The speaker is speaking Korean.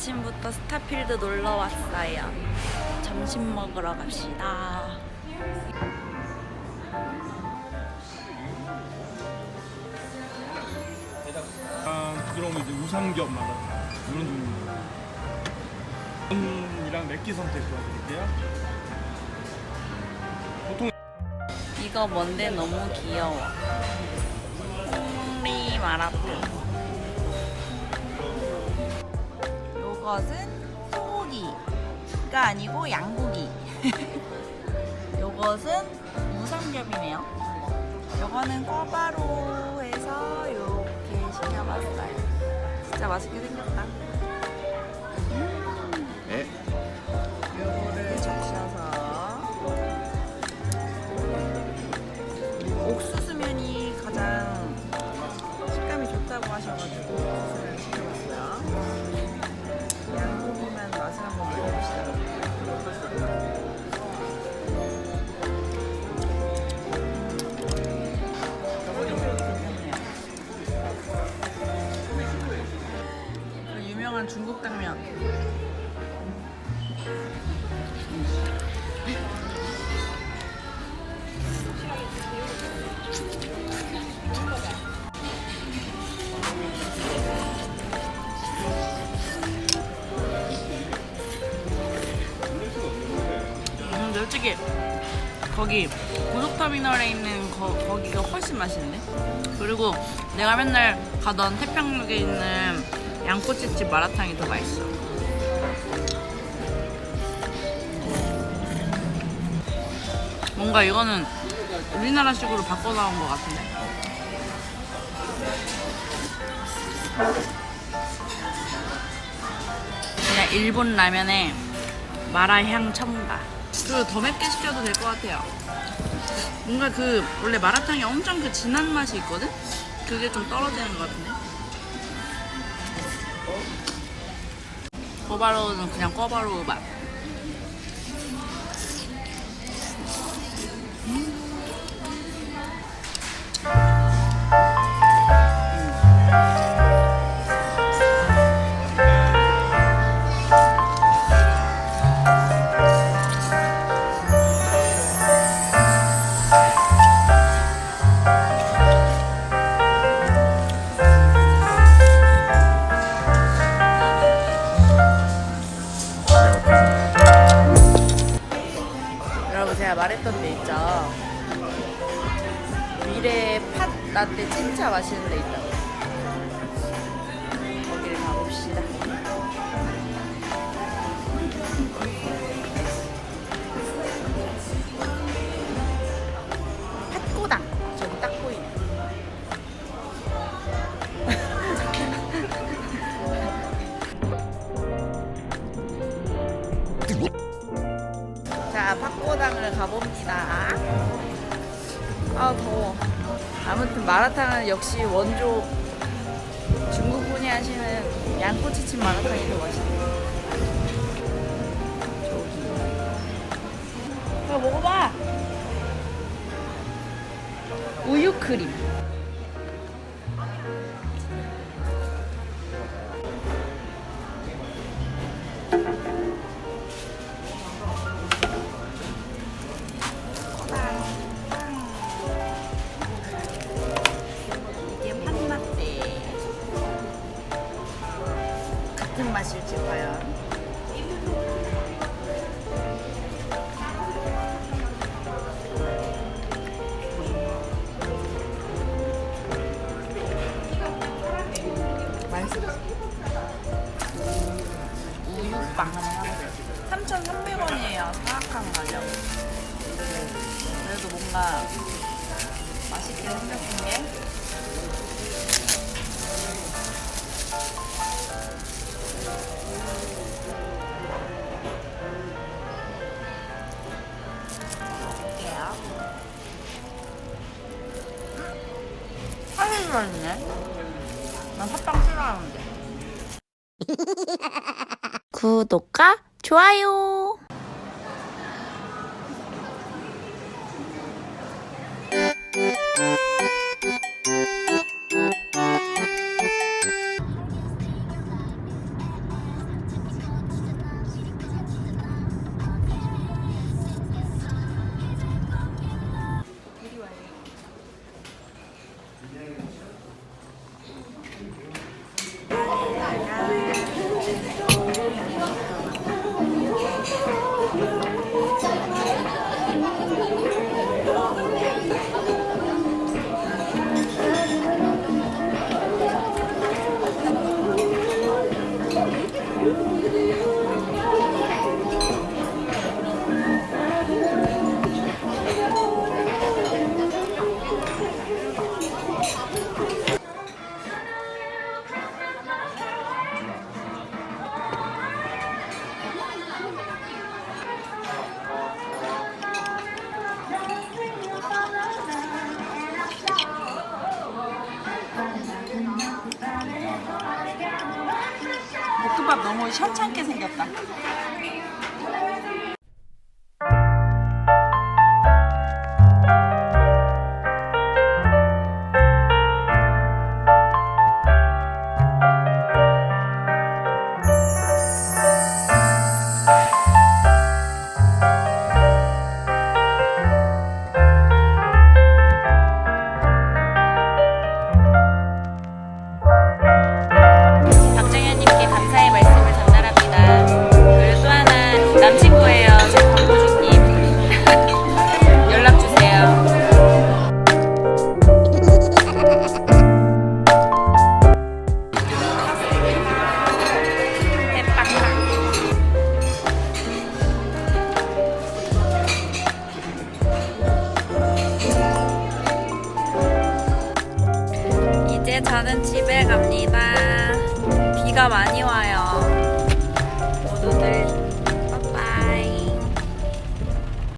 아침부터 스타필드 놀러 왔어요. 점심 먹으러 갑시다. 부드러운 이제 우삼겹 맛 이런 종류입니다. 이랑 맵기 선택 도와드릴게요. 보통 이거 뭔데 너무 귀여워. 홍리 마라탕. 것은 소고기가 아니고 양고기. 요것은 무삼겹이네요. 요거는 꿔바로 해서 이렇게 시켜봤어요. 진짜 맛있게 생겼다. 네. 요거를 적셔서 옥수수 중국 당면. 음, 솔직히 거기 고속터미널에 있는 거, 거기가 훨씬 맛있는데? 그리고 내가 맨날 가던 태평역에 있는 양꼬치집 마라탕이 더 맛있어. 뭔가 이거는 우리나라식으로 바꿔 나온 것 같은데? 그냥 일본 라면에 마라향 첨가. 그리고 더 맵게 시켜도 될 것 같아요. 뭔가 그 원래 마라탕이 엄청 그 진한 맛이 있거든? 그게 좀 떨어지는 것 같은데? 꼬바로우는 그냥 꼬바로우 맛. 했던 데 있죠. 미래 팥 라떼 진짜 맛있는 데 있다고. 자, 팥고당을 가봅니다. 아, 더워. 아무튼 마라탕은 역시 원조 중국 분이 하시는 양꼬치찜 마라탕이 더 맛있네요. 저기. 이거 먹어봐. 우유 크림. 같은 맛일지 과연? 맛있어 우유빵 하나 사보세요 3,300원이에요. 사악한 가격. 그래도 뭔가 맛있게 생겼은 게 하늘 맛있네. 난 팥빵 싫어하는데. 구독과 좋아요. 비빔밥 너무 현찮게 생겼다. 저는 집에 갑니다. 비가 많이 와요.